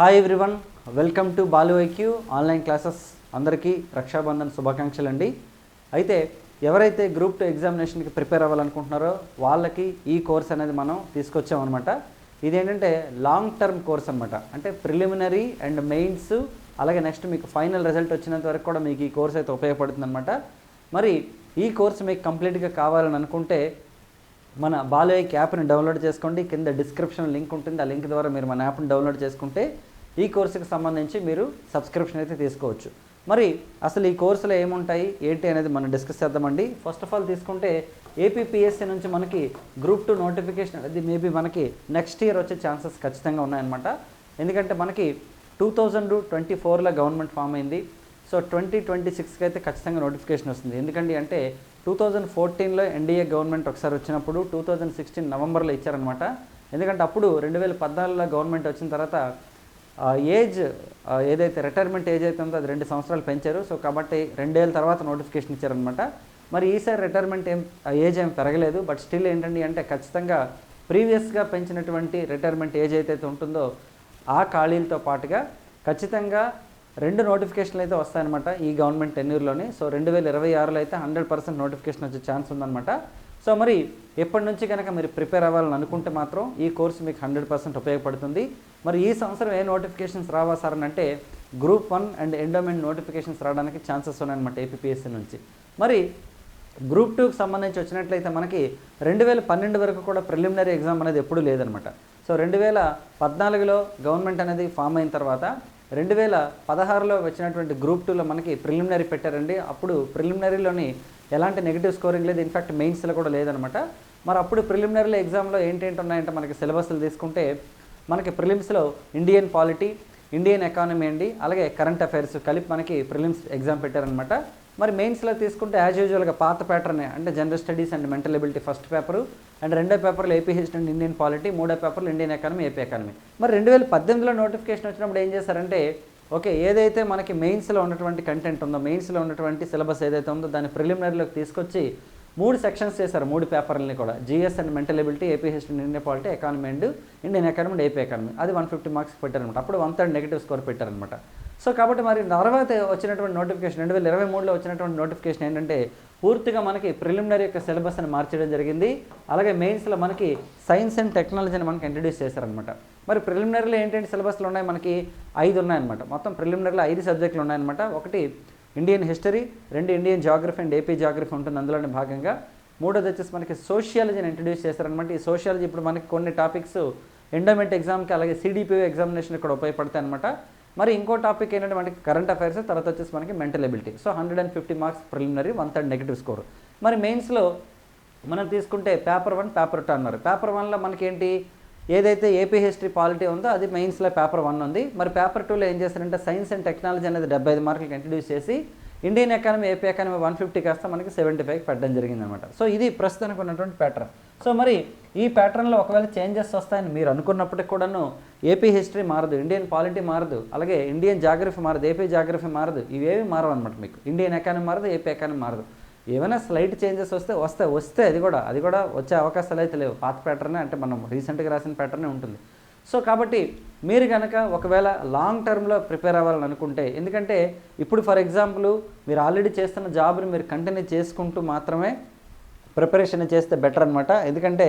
Hi everyone welcome to Balu IQ online classes అందరికీ రక్షాబంధన్ శుభాకాంక్షలు అండి అయితే ఎవరైతే గ్రూప్ టూ ఎగ్జామినేషన్కి ప్రిపేర్ అవ్వాలనుకుంటున్నారో వాళ్ళకి ఈ కోర్స్ అనేది మనం తీసుకొచ్చామన్నమాట. ఇదేంటంటే లాంగ్ టర్మ్ కోర్స్ అనమాట అంటే ప్రిలిమినరీ అండ్ మెయిన్స్ అలాగే నెక్స్ట్ మీకు ఫైనల్ రిజల్ట్ వచ్చినంత వరకు కూడా మీకు ఈ కోర్స్ అయితే ఉపయోగపడుతుందన్నమాట. మరి ఈ కోర్స్ మీకు కంప్లీట్గా కావాలని అనుకుంటే మన బాలయ్య యాప్ని డౌన్లోడ్ చేసుకోండి. కింద డిస్క్రిప్షన్ లింక్ ఉంటుంది. ఆ లింక్ ద్వారా మీరు మన యాప్ని డౌన్లోడ్ చేసుకుంటే ఈ కోర్సుకి సంబంధించి మీరు సబ్స్క్రిప్షన్ అయితే తీసుకోవచ్చు. మరి అసలు ఈ కోర్సులో ఏముంటాయి? ఏంటి అనేది మనం డిస్కస్ చేద్దామండి. ఫస్ట్ ఆఫ్ ఆల్ తీసుకుంటే ఏపీపీఎస్సీ నుంచి మనకి గ్రూప్ టూ నోటిఫికేషన్ అనేది మేబీ మనకి నెక్స్ట్ ఇయర్ వచ్చే ఛాన్సెస్ ఖచ్చితంగా ఉన్నాయన్నమాట. ఎందుకంటే మనకి టూ థౌజండ్ ట్వంటీ ఫోర్లో గవర్నమెంట్ ఫామ్ అయింది. సో ట్వంటీ ట్వంటీ సిక్స్కి అయితే ఖచ్చితంగా నోటిఫికేషన్ వస్తుంది. ఎందుకంటే అంటే టూ థౌజండ్ ఫోర్టీన్లో ఎన్డీఏ గవర్నమెంట్ ఒకసారి వచ్చినప్పుడు టూ థౌజండ్ సిక్స్టీన్ నవంబర్లో ఇచ్చారనమాట ఎందుకంటే అప్పుడు రెండు వేల పద్నాలుగులో గవర్నమెంట్ వచ్చిన తర్వాత ఏజ్ ఏదైతే రిటైర్మెంట్ ఏజ్ అయితే ఉందో అది రెండు సంవత్సరాలు పెంచారు. సో కాబట్టి రెండేళ్ళ తర్వాత నోటిఫికేషన్ ఇచ్చారనమాట మరి ఈసారి రిటైర్మెంట్ ఏం ఏజ్ ఏం పెరగలేదు. బట్ స్టిల్ ఏంటండి అంటే ఖచ్చితంగా ప్రీవియస్గా పెంచినటువంటి రిటైర్మెంట్ ఏజ్ ఏదైతే ఉంటుందో ఆ ఖాళీలతో పాటుగా ఖచ్చితంగా రెండు నోటిఫికేషన్లు అయితే వస్తాయన్నమాట ఈ గవర్నమెంట్ టెన్యూర్లోనే సో రెండు వేల ఇరవై ఆరులో అయితే హండ్రెడ్ పర్సెంట్ నోటిఫికేషన్ వచ్చే ఛాన్స్ ఉందన్నమాట. సో మరి ఎప్పటి నుంచి కనుక మీరు ప్రిపేర్ అవ్వాలని అనుకుంటే మాత్రం ఈ కోర్సు మీకు హండ్రెడ్ పర్సెంట్ ఉపయోగపడుతుంది. మరి ఈ సంవత్సరం ఏ నోటిఫికేషన్స్ రావా సార్ అని అంటే group one and endowment notifications రావడానికి ఛాన్సెస్ ఉన్నాయన్నమాట ఏపీఎస్సీ నుంచి. మరి గ్రూప్ టూకి సంబంధించి వచ్చినట్లయితే మనకి రెండు వేల పన్నెండు వరకు కూడా ప్రిలిమినరీ ఎగ్జామ్ అనేది ఎప్పుడూ లేదనమాట సో రెండు వేల పద్నాలుగులో గవర్నమెంట్ అనేది ఫామ్ అయిన తర్వాత రెండు వేల పదహారులో వచ్చినటువంటి గ్రూప్ టూలో మనకి ప్రిలిమినరీ పెట్టారండి. అప్పుడు ప్రిలిమినరీలోని ఎలాంటి నెగిటివ్ స్కోరింగ్ లేదు. ఇన్ఫాక్ట్ మెయిన్స్లో కూడా లేదనమాట. మరి అప్పుడు ప్రిలిమినరీ ఎగ్జామ్లో ఏంటేంటి ఉన్నాయంటే మనకి సిలబస్లు తీసుకుంటే మనకి ప్రిలిమ్స్లో ఇండియన్ పాలిటీ ఇండియన్ ఎకానమీ అండి అలాగే కరెంట్ అఫైర్స్ కలిపి మనకి ప్రిలిమ్స్ ఎగ్జామ్ పెట్టారనమాట. మరి మెయిన్స్లో తీసుకుంటే యాజ్ యూజువల్గా పాత ప్యాటర్న్ అంటే general studies and mental ability first paper and రెండో పేపర్లు AP history and Indian polity మూడో పేపర్లు ఇండియన్ ఎకానమీ ఏపీ ఎకానమీ మరి రెండు వేల పద్దెనిమిదిలో నోటిఫికేషన్ వచ్చినప్పుడు ఏం చేశారంటే ఓకే ఏదైతే మనకి మెయిన్స్లో ఉన్నటువంటి కంటెంట్ ఉందో మెయిన్స్లో ఉన్నటువంటి సిలబస్ ఏదైతే ఉందో దాన్ని ప్రిలిమినరీలోకి తీసుకొచ్చి మూడు సెక్షన్స్ చేశారు మూడు పేపర్లని కూడా. GS and mental ability AP history Indian polity economy and Indian economy and AP economy అది వన్ ఫిఫ్టీ మార్క్స్ పెట్టారనమాట అప్పుడు వన్ థర్డ్ నెగిటివ్ స్కోర్ పెట్టారనమాట సో కాబట్టి మరి తర్వాత వచ్చినటువంటి నోటిఫికేషన్ రెండు వేల ఇరవై మూడులో వచ్చినటువంటి నోటిఫికేషన్ ఏంటంటే పూర్తిగా మనకి ప్రిలిమినరీ యొక్క సిలబస్ అని మార్చడం జరిగింది. అలాగే మెయిన్స్లో మనకి సైన్స్ అండ్ టెక్నాలజీని మనకి ఇంట్రడ్యూస్ చేశారనమాట మరి ప్రిలిమినరీలో ఏంటంటే సిలబస్లు ఉన్నాయి? మనకి ఐదు ఉన్నాయన్నమాట. మొత్తం ప్రిలిమినరీలో ఐదు సబ్జెక్టులు ఉన్నాయన్నమాట. ఒకటి ఇండియన్ హిస్టరీ రెండు Indian geography and AP geography ఉంటుంది అందులోనే భాగంగా. మూడోది వచ్చేసి మనకి సోషియాలజీని ఇంట్రడ్యూస్ చేశారనమాట ఈ సోషియాలజీ ఇప్పుడు మనకి కొన్ని టాపిక్స్ ఎండోమెంట్ ఎగ్జామ్కి అలాగే సిడిపిఓ ఎగ్జామినేషన్ ఇక్కడ ఉపయోగపడతాయి అనమాట మరి ఇంకో టాపిక్ ఏంటంటే మనకి కరెంట్ అఫైర్స్ తర్వాత వచ్చేసి మనకి mental ability so hundred and fifty marks preliminary one third negative score మరి మెయిన్స్లో మనం తీసుకుంటే పేపర్ వన్ పేపర్ టూ అన్నారు. పేపర్ వన్లో మనకి ఏంటి? ఏదైతే ఏపీ హిస్టరీ పాలిటీ ఉందో అది మెయిన్స్లో పేపర్ వన్ ఉంది. మరి పేపర్ టూలో ఏం చేశారంటే సైన్స్ అండ్ టెక్నాలజీ అనేది డెబ్బై ఐదు మార్కులకి ఇంట్రడ్యూస్ చేసి Indian economy AP economy one fifty కాస్త మనకి సెవెంటీ ఫైవ్ పెట్టడం జరిగిందనమాట. సో ఇది ప్రస్తుతానికి ఉన్నటువంటి ప్యాటర్న్ సో మరి ఈ ప్యాటర్న్లో ఒకవేళ చేంజెస్ వస్తాయని మీరు అనుకున్నప్పటికి కూడాను ఏపీ హిస్టరీ మారదు ఇండియన్ పాలిటీ మారదు అలాగే ఇండియన్ జాగ్రఫీ మారదు ఏపీ జాగ్రఫీ మారదు ఇవేవి మారవు అనమాట మీకు. ఇండియన్ ఎకానమీ మారదు ఏపీ ఎకానమీ మారదు. ఏమైనా స్లైట్ చేంజెస్ వస్తే వస్తే వస్తే అది కూడా అది కూడా వచ్చే అవకాశాలు అయితే లేవు. పాత ప్యాటర్నే అంటే మనం రీసెంట్గా రాసిన ప్యాటర్నే ఉంటుంది. సో కాబట్టి మీరు కనుక ఒకవేళ లాంగ్ టర్మ్లో ప్రిపేర్ అవ్వాలని అనుకుంటే ఎందుకంటే ఇప్పుడు ఫర్ ఎగ్జాంపుల్ మీరు ఆల్రెడీ చేస్తున్న జాబ్ని మీరు కంటిన్యూ చేసుకుంటూ మాత్రమే ప్రిపరేషన్ చేస్తే బెటర్ అనమాట ఎందుకంటే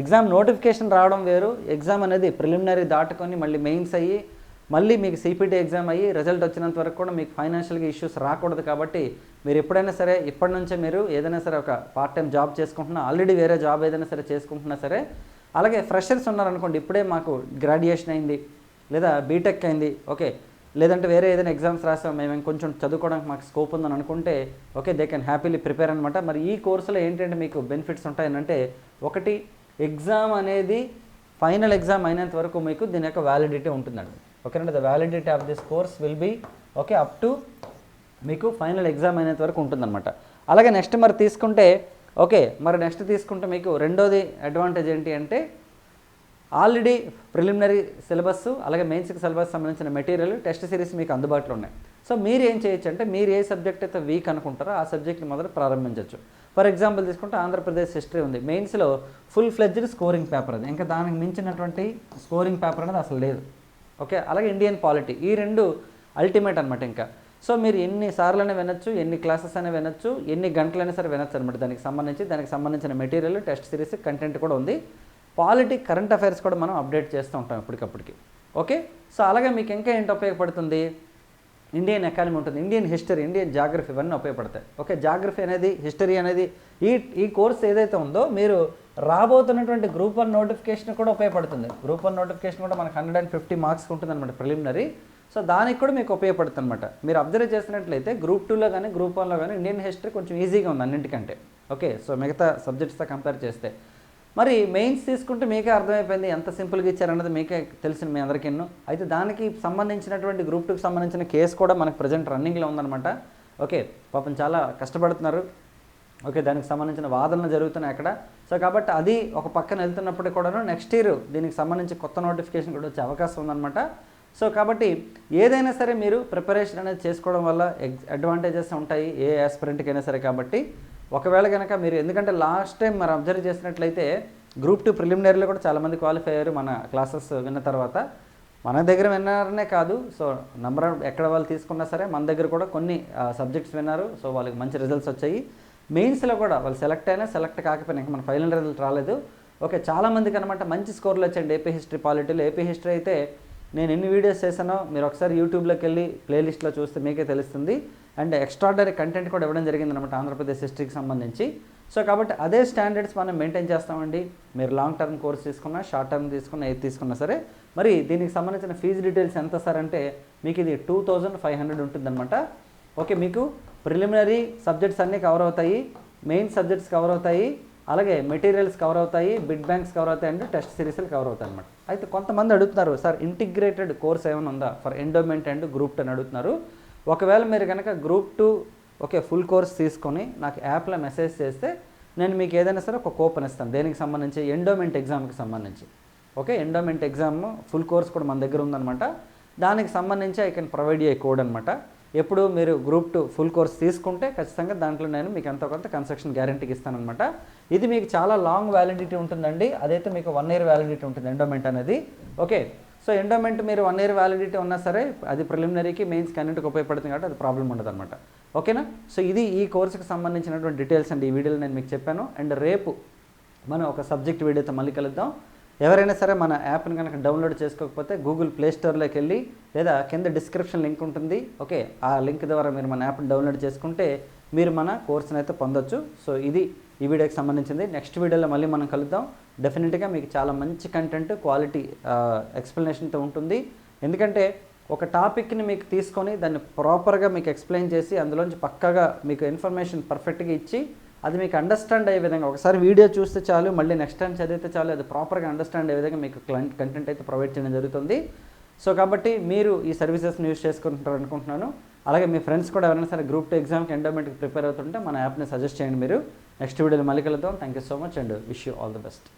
ఎగ్జామ్ నోటిఫికేషన్ రావడం వేరు. ఎగ్జామ్ అనేది ప్రిలిమినరీ దాటుకొని మళ్ళీ మెయిన్స్ అయ్యి మళ్ళీ మీకు సిపిటి ఎగ్జామ్ అయ్యి రిజల్ట్ వచ్చినంత వరకు కూడా మీకు ఫైనాన్షియల్గా ఇష్యూస్ రాకూడదు కాబట్టి మీరు ఎప్పుడైనా సరే ఇప్పటి నుంచే మీరు ఏదైనా సరే ఒక పార్ట్ టైం జాబ్ చేసుకుంటున్నా ఆల్రెడీ వేరే జాబ్ ఏదైనా సరే చేసుకుంటున్నా సరే అలాగే ఫ్రెషర్స్ ఉన్నారనుకోండి ఇప్పుడే మాకు గ్రాడ్యుయేషన్ అయింది లేదా బీటెక్ అయింది. ఓకే లేదంటే వేరే ఏదైనా ఎగ్జామ్స్ రాసాం మేము కొంచెం చదువుకోవడానికి మాకు స్కోప్ ఉందని అనుకుంటే okay they can happily prepare అనమాట మరి ఈ కోర్సులో ఏంటంటే మీకు బెనిఫిట్స్ ఉంటాయనంటే ఒకటి ఎగ్జామ్ అనేది ఫైనల్ ఎగ్జామ్ అయినంత వరకు మీకు దీని యొక్క వ్యాలిడిటీ ఉంటుందండి. ఓకేనండి the validity of this course will be okay up to మీకు ఫైనల్ ఎగ్జామ్ అయినంత వరకు ఉంటుందన్నమాట. అలాగే నెక్స్ట్ మరి తీసుకుంటే ఓకే మరి నెక్స్ట్ తీసుకుంటే మీకు రెండోది అడ్వాంటేజ్ ఏంటి అంటే ఆల్రెడీ ప్రిలిమినరీ సిలబస్ అలాగే మెయిన్స్కి సిలబస్ సంబంధించిన మెటీరియల్ టెస్ట్ సిరీస్ మీకు అందుబాటులో ఉన్నాయి. సో మీరు ఏం చేయొచ్చు అంటే మీరు ఏ సబ్జెక్ట్ అయితే వీక్ అనుకుంటారో ఆ సబ్జెక్ట్ని మొదట ప్రారంభించవచ్చు ఫర్ ఎగ్జాంపుల్ తీసుకుంటే ఆంధ్రప్రదేశ్ హిస్టరీ ఉంది. మెయిన్స్లో ఫుల్ ఫ్లెడ్జ్డ్ స్కోరింగ్ పేపర్ అది. ఇంకా దానికి మించినటువంటి స్కోరింగ్ పేపర్ అనేది అసలు లేదు. ఓకే? అలాగే ఇండియన్ పాలిటీ. ఈ రెండు అల్టిమేట్ అనమాట ఇంకా. సో మీరు ఎన్ని సార్లైనా వినొచ్చు ఎన్ని క్లాసెస్ అయినా వినొచ్చు ఎన్ని గంటలైనా సరే వినొచ్చు అనమాట దానికి సంబంధించి దానికి సంబంధించిన మెటీరియల్ టెస్ట్ సిరీస్ కంటెంట్ కూడా ఉంది. పాలిటీ కరెంట్ అఫైర్స్ కూడా మనం అప్డేట్ చేస్తూ ఉంటాం ఇప్పటికప్పటికి ఓకే? సో అలాగే మీకు ఇంకా ఏంటి ఉపయోగపడుతుంది? ఇండియన్ ఎకానమీ ఉంటుంది. ఇండియన్ హిస్టరీ ఇండియన్ జాగ్రఫీ ఇవన్నీ ఉపయోగపడతాయి. ఓకే? జాగ్రఫీ అనేది హిస్టరీ అనేది ఈ ఈ కోర్స్ ఏదైతే ఉందో మీరు రాబోతున్నటువంటి గ్రూప్ వన్ నోటిఫికేషన్ కూడా ఉపయోగపడుతుంది. గ్రూప్ వన్ నోటిఫికేషన్ కూడా మనకు హండ్రెడ్ అండ్ ఫిఫ్టీ మార్క్స్ ఉంటుంది అనమాట ప్రిలిమినరీ. సో దానికి కూడా మీకు ఉపయోగపడుతుంది అనమాట మీరు అబ్జర్వ్ చేసినట్లయితే గ్రూప్ టూలో కానీ గ్రూప్ వన్లో కానీ ఇండియన్ హిస్టరీ కొంచెం ఈజీగా ఉంది అన్నింటికంటే. ఓకే? సో మిగతా సబ్జెక్ట్స్తో కంపేర్ చేస్తే. మరి మెయిన్స్ తీసుకుంటే మీకే అర్థమైపోయింది ఎంత సింపుల్గా ఇచ్చారన్నది మీకే తెలిసిన మీ అందరికీ అయితే దానికి సంబంధించినటువంటి గ్రూప్ టూకి సంబంధించిన కేసు కూడా మనకు ప్రజెంట్ రన్నింగ్లో ఉందన్నమాట. ఓకే పాపం చాలా కష్టపడుతున్నారు. ఓకే దానికి సంబంధించిన వాదనలు జరుగుతున్నాయి అక్కడ. సో కాబట్టి అది ఒక పక్కన వెళ్తున్నప్పుడు కూడాను నెక్స్ట్ ఇయర్ దీనికి సంబంధించి కొత్త నోటిఫికేషన్ కూడా వచ్చే అవకాశం ఉందన్నమాట. సో కాబట్టి ఏదైనా సరే మీరు ప్రిపరేషన్ అనేది చేసుకోవడం వల్ల ఎగ్ అడ్వాంటేజెస్ ఉంటాయి ఏ ఆస్పిరెంట్కి అయినా సరే కాబట్టి. ఒకవేళ కనుక మీరు ఎందుకంటే లాస్ట్ టైం మరి అబ్జర్వ్ చేసినట్లయితే గ్రూప్ టూ ప్రిలిమినరీలో కూడా చాలామంది క్వాలిఫై అయ్యారు మన క్లాసెస్ విన్న తర్వాత. మన దగ్గర విన్నారనే కాదు. సో నెంబర్ ఎక్కడ వాళ్ళు తీసుకున్నా సరే మన దగ్గర కూడా కొన్ని సబ్జెక్ట్స్ విన్నారు. సో వాళ్ళకి మంచి రిజల్ట్స్ వచ్చాయి. మెయిన్స్లో కూడా వాళ్ళు సెలెక్ట్ అయినా సెలెక్ట్ కాకపోయినా ఇంకా మన ఫైనల్ రిజల్ట్ రాలేదు. ఓకే చాలామందికి అనమాట మంచి స్కోర్లు వచ్చాయండి. ఏపీ హిస్టరీ పాలిటీలో ఏపీ హిస్టరీ అయితే నేను ఎన్ని వీడియోస్ చేశానో మీరు ఒకసారి యూట్యూబ్లోకి వెళ్ళి ప్లేలిస్ట్లో చూస్తే మీకే తెలుస్తుంది. అండ్ ఎక్స్ట్రాడనరీ కంటెంట్ కూడా ఇవ్వడం జరిగింది అనమాట ఆంధ్రప్రదేశ్ హిస్టరీకి సంబంధించి. సో కాబట్టి అదే స్టాండర్డ్స్ మనం మెయింటైన్ చేస్తామండి. మీరు లాంగ్ టర్మ్ కోర్స్ తీసుకున్నా షార్ట్ టర్మ్ తీసుకున్నా ఏది తీసుకున్నా సరే. మరి దీనికి సంబంధించిన ఫీజు డీటెయిల్స్ ఎంత సార్ అంటే మీకు ఇది టూ థౌజండ్ ఫైవ్ హండ్రెడ్ ఉంటుందన్నమాట. ఓకే మీకు ప్రిలిమినరీ సబ్జెక్ట్స్ అన్నీ కవర్ అవుతాయి. మెయిన్ సబ్జెక్ట్స్ కవర్ అవుతాయి. అలాగే మెటీరియల్స్ కవర్ అవుతాయి బిడ్ బ్యాంక్స్ కవర్ అవుతాయి అండ్ టెస్ట్ సిరీస్లు కవర్ అవుతాయి అనమాట అయితే కొంతమంది అడుగుతున్నారు సార్ ఇంటిగ్రేటెడ్ కోర్స్ ఏమైనా ఉందా for endowment and group two? అని అడుగుతున్నారు. ఒకవేళ మీరు కనుక group two okay full course తీసుకొని నాకు యాప్లో మెసేజ్ చేస్తే నేను మీకు ఏదైనా సరే ఒక కూపన్ ఇస్తాను దేనికి సంబంధించి? ఎండోమెంట్ ఎగ్జామ్కి సంబంధించి. Okay endowment exam full course కూడా మన దగ్గర ఉందన్నమాట. దానికి సంబంధించి I can provide a code అనమాట ఎప్పుడు మీరు గ్రూప్ టూ ఫుల్ కోర్స్ తీసుకుంటే ఖచ్చితంగా దాంట్లో నేను మీకు ఎంతో కొంత కన్స్ట్రక్షన్ గ్యారంటీకి ఇస్తానమాట ఇది మీకు చాలా లాంగ్ వ్యాలిడిటీ ఉంటుందండి. అదైతే మీకు వన్ ఇయర్ వ్యాలిడిటీ ఉంటుంది ఎండోమెంట్ అనేది. ఓకే. సో ఎండోమెంట్ మీరు వన్ ఇయర్ వ్యాలిడిటీ ఉన్నా సరే అది ప్రిలిమినరీకి మెయిన్స్ కన్నింటికి ఉపయోగపడుతుంది కాబట్టి అది ప్రాబ్లం ఉండదు అనమాట ఓకేనా? సో ఇది ఈ కోర్సుకి సంబంధించినటువంటి డీటెయిల్స్ అండి. ఈ వీడియోలో నేను మీకు చెప్పాను. అండ్ రేపు మనం ఒక సబ్జెక్ట్ వీడియోతో మళ్ళీ కలుద్దాం. ఎవరైనా సరే మన యాప్ని కనుక డౌన్లోడ్ చేసుకోకపోతే గూగుల్ ప్లేస్టోర్లోకి వెళ్ళి లేదా కింద డిస్క్రిప్షన్ లింక్ ఉంటుంది. ఓకే ఆ లింక్ ద్వారా మీరు మన యాప్ని డౌన్లోడ్ చేసుకుంటే మీరు మన కోర్స్ని అయితే పొందొచ్చు. సో ఇది ఈ వీడియోకి సంబంధించింది. నెక్స్ట్ వీడియోలో మళ్ళీ మనం కలుద్దాం. డెఫినెట్గా మీకు చాలా మంచి కంటెంట్ క్వాలిటీ ఎక్స్ప్లెనేషన్తో ఉంటుంది. ఎందుకంటే ఒక టాపిక్ని మీకు తీసుకొని దాన్ని ప్రాపర్గా మీకు ఎక్స్ప్లెయిన్ చేసి అందులోంచి పక్కగా మీకు ఇన్ఫర్మేషన్ పర్ఫెక్ట్గా ఇచ్చి అది మీకు అండర్స్టాండ్ అయ్యే విధంగా ఒకసారి వీడియో చూస్తే చాలు మళ్ళీ నెక్స్ట్ టైం చదివితే చాలు అది ప్రాపర్గా అండర్స్టాండ్ అయ్యే విధంగా మీకు కంటెంట్ అయితే ప్రొవైడ్ చేయడం జరుగుతుంది. సో కాబట్టి మీరు ఈ సర్వీసెస్ని యూస్ చేసుకుంటారు అనుకుంటున్నాను. అలాగే మీ ఫ్రెండ్స్ కూడా ఎవరైనా సరే గ్రూప్ టూ ఎగ్జామ్కి ఎండోమెంట్కి ప్రిపేర్ అవుతుంటే మన యాప్ని సజెస్ట్ చేయండి మీరు. నెక్స్ట్ వీడియోలో మళ్ళీ కలుద్దాం. Thank you so much and wish you all the best